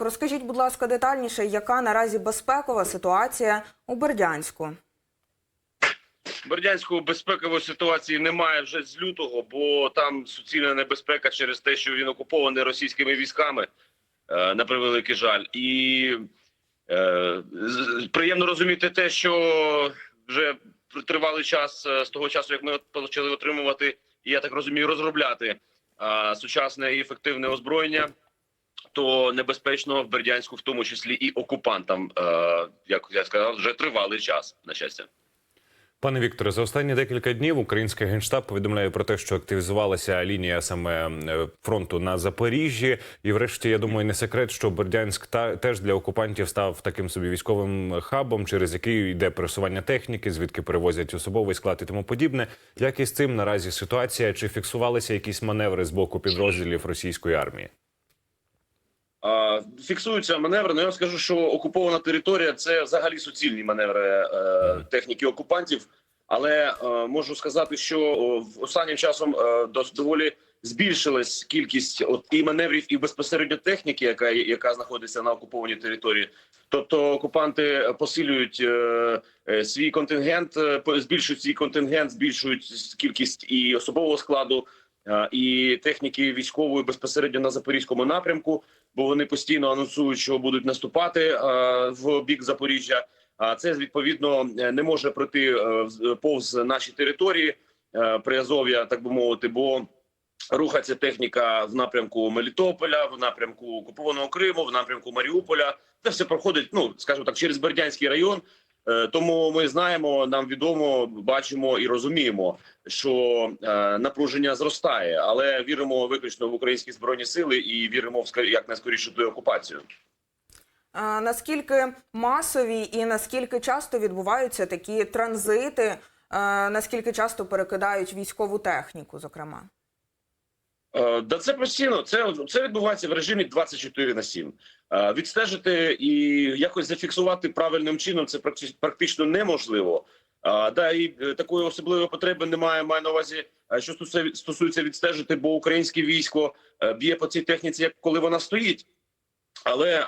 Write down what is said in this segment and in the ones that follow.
Розкажіть, будь ласка, детальніше, яка наразі безпекова ситуація у Бердянську? Бердянської безпекової ситуації немає вже з лютого, бо там суцільна небезпека через те, що він окупований російськими військами, е, на превеликий жаль. І е, приємно розуміти те, що вже тривалий час е, з того часу, як ми почали отримувати, і я так розумію, розробляти е, сучасне і ефективне озброєння. То небезпечно в Бердянську, в тому числі і окупантам, е, як я сказав, вже тривалий час, на щастя. Пане Вікторе, за останні декілька днів український генштаб повідомляє про те, що активізувалася лінія саме е, фронту на Запоріжжі. І, врешті, я думаю, не секрет, що Бердянськ та теж для окупантів став таким собі військовим хабом, через який йде пересування техніки, звідки перевозять особовий склад і тому подібне. Як із цим наразі ситуація? Чи фіксувалися якісь маневри з боку підрозділів російської армії? Фіксуються маневри. Ну я скажу, що окупована територія це взагалі суцільні маневри е, техніки окупантів. Але е, можу сказати, що в останнім часом е, доволі збільшилась кількість от і маневрів, і безпосередньо техніки, яка яка знаходиться на окупованій території. Тобто окупанти посилюють е, свій контингент, збільшують свій контингент, збільшують кількість і особового складу, і техніки військової безпосередньо на запорізькому напрямку бо вони постійно анонсують, що будуть наступати е, в бік Запоріжжя. А це відповідно е, не може пройти е, повз наші території е, Приазов'я, так би мовити, бо рухається техніка в напрямку Мелітополя, в напрямку окупованого Криму, в напрямку Маріуполя. Це все проходить, ну скажімо так, через Бердянський район. Е, Тому ми знаємо, нам відомо, бачимо і розуміємо, що е, напруження зростає, але віримо виключно в українські збройні сили і віримо в як найскоріше деокупацію. А, наскільки масові і наскільки часто відбуваються такі транзити? Наскільки часто перекидають військову техніку, зокрема? Е, Да це постійно. Це це відбувається в режимі 24 на 7. Е, Відстежити і якось зафіксувати правильним чином це практи- практично неможливо. А, да, і е, такої особливої потреби немає. Маю на увазі, е, що стосує- стосується відстежити, бо українське військо е, б'є по цій техніці, як коли вона стоїть. Але е,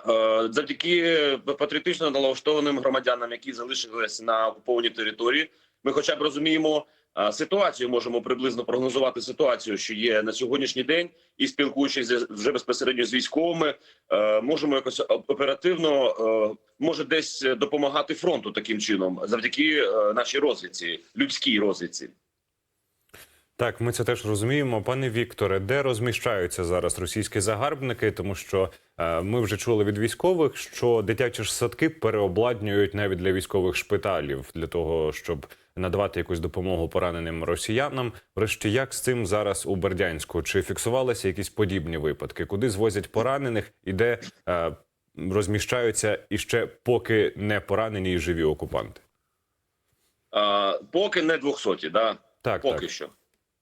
завдяки патріотично налаштованим громадянам, які залишились на окупованій території, ми хоча б розуміємо е, ситуацію, можемо приблизно прогнозувати ситуацію, що є на сьогоднішній день, і спілкуючись вже безпосередньо з військовими, е, можемо якось оперативно е, може десь допомагати фронту таким чином, завдяки е, нашій розвідці, людській розвідці. Так, ми це теж розуміємо. Пане Вікторе, де розміщаються зараз російські загарбники? Тому що е, ми вже чули від військових, що дитячі ж садки переобладнюють навіть для військових шпиталів для того, щоб надавати якусь допомогу пораненим росіянам. Врешті, як з цим зараз у Бердянську? Чи фіксувалися якісь подібні випадки? Куди звозять поранених і де е, розміщаються іще поки не поранені і живі окупанти? Е, Поки не 200, да Так, поки так. що.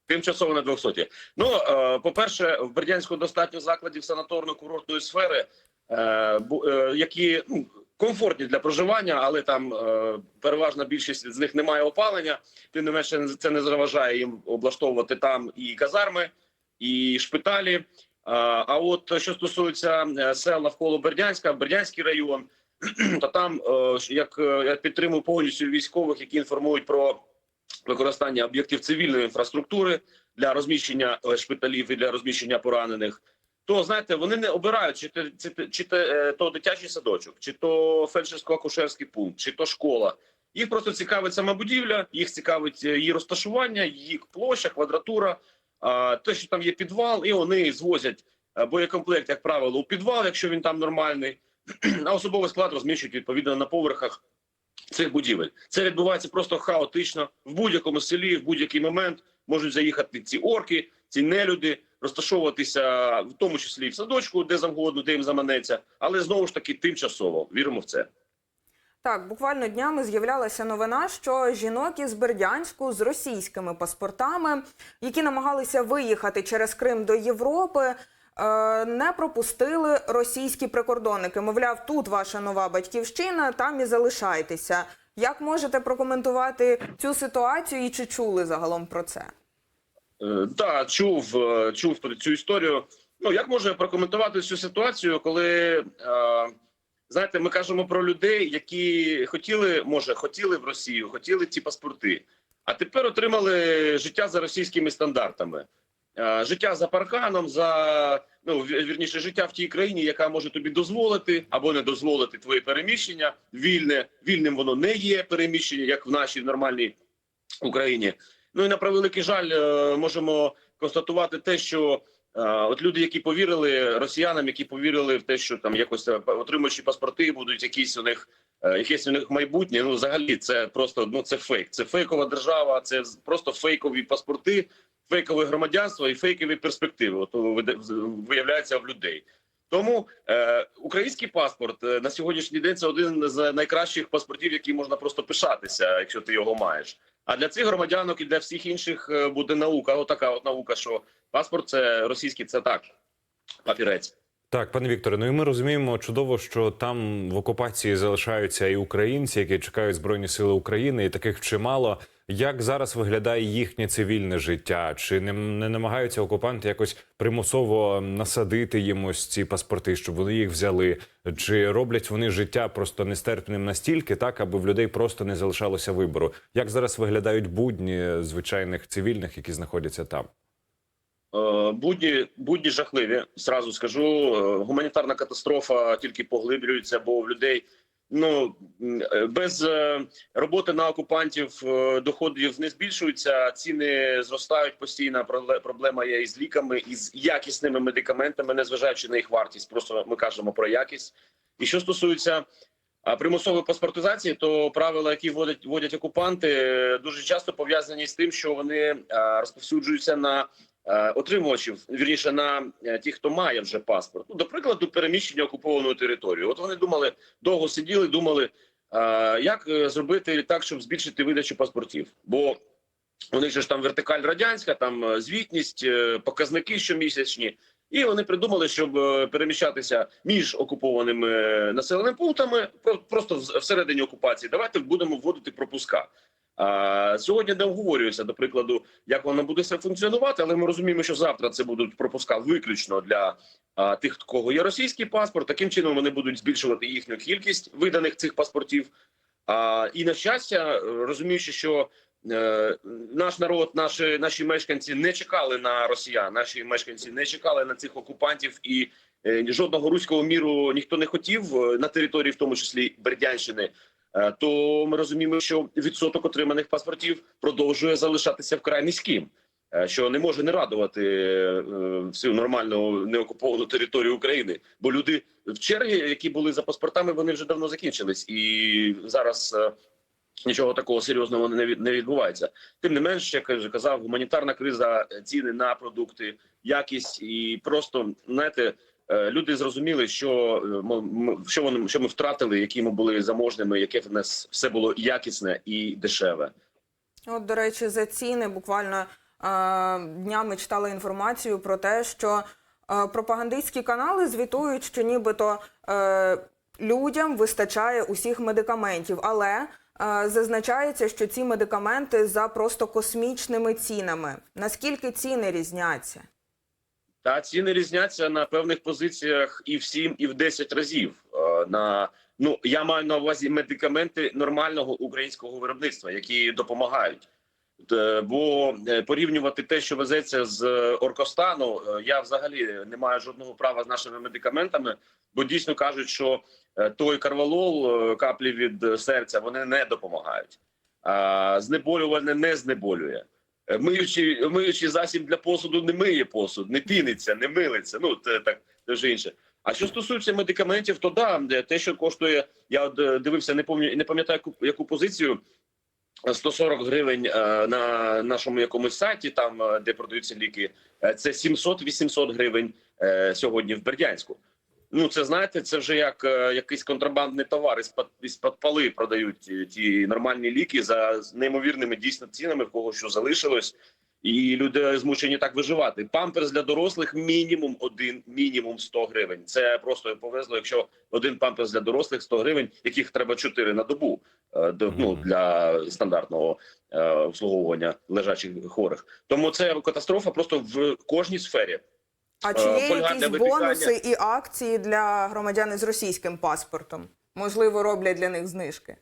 Тимчасово на 200. Ну, е, по-перше, в Бердянську достатньо закладів санаторно-курортної сфери, е, е, які ну, комфортні для проживання, але там переважна більшість з них немає опалення. Тим не менше, це не заважає їм облаштовувати там і казарми, і шпиталі. А от що стосується сел навколо Бердянська, Бердянський район, то там як я підтримую повністю військових, які інформують про використання об'єктів цивільної інфраструктури для розміщення е, шпиталів і для розміщення поранених. То знаєте, вони не обирають чи те, чи, чи е, то дитячий садочок, чи то фельдшерсько-акушерський пункт, чи то школа. Їх просто цікавить сама будівля, їх цікавить е, її розташування, її площа, квадратура, те, що там є підвал, і вони звозять боєкомплект, як правило, у підвал, якщо він там нормальний, а особовий склад розміщують відповідно на поверхах цих будівель. Це відбувається просто хаотично в будь-якому селі, в будь-який момент можуть заїхати ці орки, ці нелюди, розташовуватися в тому числі в садочку, де завгодно, де їм заманеться, але знову ж таки тимчасово. Віримо в це. Так, буквально днями з'являлася новина, що жінок із Бердянську з російськими паспортами, які намагалися виїхати через Крим до Європи, не пропустили російські прикордонники. Мовляв, тут ваша нова батьківщина, там і залишайтеся. Як можете прокоментувати цю ситуацію і чи чули загалом про це? Е, Так, чув, е, чув цю історію. Ну як можу я прокоментувати цю ситуацію, коли е, знаєте, ми кажемо про людей, які хотіли, може, хотіли в Росію, хотіли ці паспорти, а тепер отримали життя за російськими стандартами. Е, Життя за парканом, за ну ві- вірніше, життя в тій країні, яка може тобі дозволити або не дозволити твоє переміщення. Вільне вільним воно не є переміщення, як в нашій нормальній Україні. Ну і на превеликий жаль, е, можемо констатувати те, що е, от люди, які повірили росіянам, які повірили в те, що там якось отримуючи паспорти, будуть якісь у них якесь у них майбутнє. Ну, взагалі, це просто ну це фейк. Це фейкова держава, це просто фейкові паспорти, фейкове громадянство і фейкові перспективи. От виявляється в людей. Тому е, український паспорт е, на сьогоднішній день це один з найкращих паспортів, який можна просто пишатися, якщо ти його маєш. А для цих громадянок і для всіх інших е, буде наука. Отака от наука, що паспорт це російський, це так, папірець. Так, пане Вікторе, ну і ми розуміємо чудово, що там в окупації залишаються і українці, які чекають збройні сили України, і таких чимало. Як зараз виглядає їхнє цивільне життя? Чи не, не намагаються окупанти якось примусово насадити їм ось ці паспорти, щоб вони їх взяли? Чи роблять вони життя просто нестерпним настільки, так аби в людей просто не залишалося вибору? Як зараз виглядають будні звичайних цивільних, які знаходяться там? Е, Будні будні жахливі. Зразу скажу. Е, Гуманітарна катастрофа тільки поглиблюється, бо в людей ну е, без е, роботи на окупантів е, доходів не збільшуються. Ціни зростають постійно. Проблема є із ліками, із якісними медикаментами, незважаючи на їх вартість. Просто ми кажемо про якість. І що стосується примусової паспортизації, то правила, які вводять вводять окупанти, дуже часто пов'язані з тим, що вони розповсюджуються на отримувачів, вірніше на е, тих, хто має вже паспорт. Ну, до прикладу, переміщення окупованою територією. От вони думали, довго сиділи, думали, е, як е, зробити так, щоб збільшити видачу паспортів. Бо у них же ж там вертикаль радянська, там е, звітність, е, показники щомісячні. І вони придумали, щоб е, переміщатися між окупованими е, населеними пунктами, просто всередині окупації. Давайте будемо вводити пропуска. Сьогодні не обговорюється, до прикладу, як воно буде функціонувати, але ми розуміємо, що завтра це будуть пропуска виключно для тих, кого є російський паспорт. Таким чином вони будуть збільшувати їхню кількість виданих цих паспортів. І на щастя, розуміючи, що е, наш народ, наші, наші мешканці не чекали на росіян, наші мешканці не чекали на цих окупантів, і е, жодного руського міру ніхто не хотів е, на території, в тому числі Бердянщини. Е, То ми розуміємо, що відсоток отриманих паспортів продовжує залишатися вкрай низьким, е, що не може не радувати е, всю нормальну неокуповану територію України. Бо люди в черги, які були за паспортами, вони вже давно закінчились, і зараз нічого такого серйозного не від- не відбувається. Тим не менш, як я казав, гуманітарна криза, ціни на продукти, якість і просто знаєте. Е, Люди зрозуміли, що е, ми- що вони що ми втратили, які ми були заможними, яке в нас все було якісне і дешеве. От, до речі, за ціни буквально е, днями читала інформацію про те, що пропагандистські канали звітують, що нібито людям вистачає усіх медикаментів, але зазначається, що ці медикаменти за просто космічними цінами. Наскільки ціни різняться? Та ціни різняться на певних позиціях і в 7, і в 10 разів. Е, На ну я маю на увазі медикаменти нормального українського виробництва, які допомагають. Е, Бо е, порівнювати те, що везеться з Оркостану, я взагалі не маю жодного права з нашими медикаментами, бо дійсно кажуть, що той карвалол, каплі від серця, вони не допомагають. А знеболювальне не знеболює. Е, Миючий, миючий засіб для посуду не миє посуд, не піниться, не милиться. Ну це так це вже інше. А що стосується медикаментів, то да, де те, що коштує, я е, дивився, не пам'ятаю, не пам'ятаю яку, позицію. 140 гривень е, на нашому якомусь сайті, там е, де продаються ліки, е, це 700-800 гривень е, сьогодні в Бердянську. Ну це знаєте, це вже як е, якийсь контрабандний товар із із пали продають ті, ті нормальні ліки за неймовірними дійсно цінами, в кого що залишилось, і люди змушені так виживати. Памперс для дорослих мінімум один, мінімум 100 гривень. Це просто повезло, якщо один памперс для дорослих 100 гривень, яких треба 4 на добу е, до- ну, для стандартного е, обслуговування лежачих хворих. Тому це катастрофа просто в кожній сфері. А чи Е, є Польга якісь випікання. бонуси і акції для громадян із російським паспортом? Можливо, роблять для них знижки.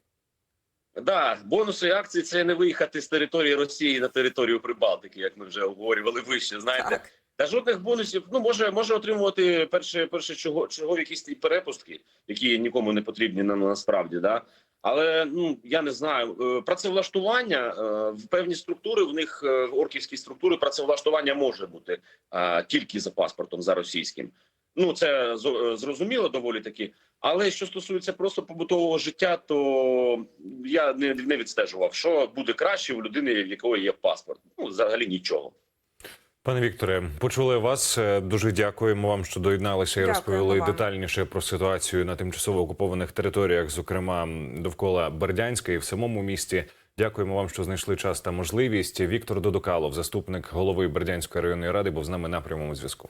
Да, бонуси і акції це не виїхати з території Росії на територію Прибалтики, як ми вже обговорювали вище. Знаєте, Так. та жодних бонусів. Ну може, може отримувати перше, перше чого, чого якісь ті перепустки, які нікому не потрібні на насправді. Да? Але ну я не знаю. Е, Працевлаштування е, в певні структури в них е, орківські структури працевлаштування може бути тільки за паспортом, за російським. Ну це зрозуміло доволі таки. Але що стосується просто побутового життя, то я не, відстежував, що буде краще у людини, в якої є паспорт. Ну взагалі нічого. Пане Вікторе, почули вас. Е, Дуже дякуємо вам, що доєдналися і розповіли вам. детальніше про ситуацію на тимчасово окупованих територіях, зокрема довкола Бердянська і в самому місті. Дякуємо вам, що знайшли час та можливість. Віктор Додукалов, заступник голови Бердянської районної ради, був з нами на прямому зв'язку.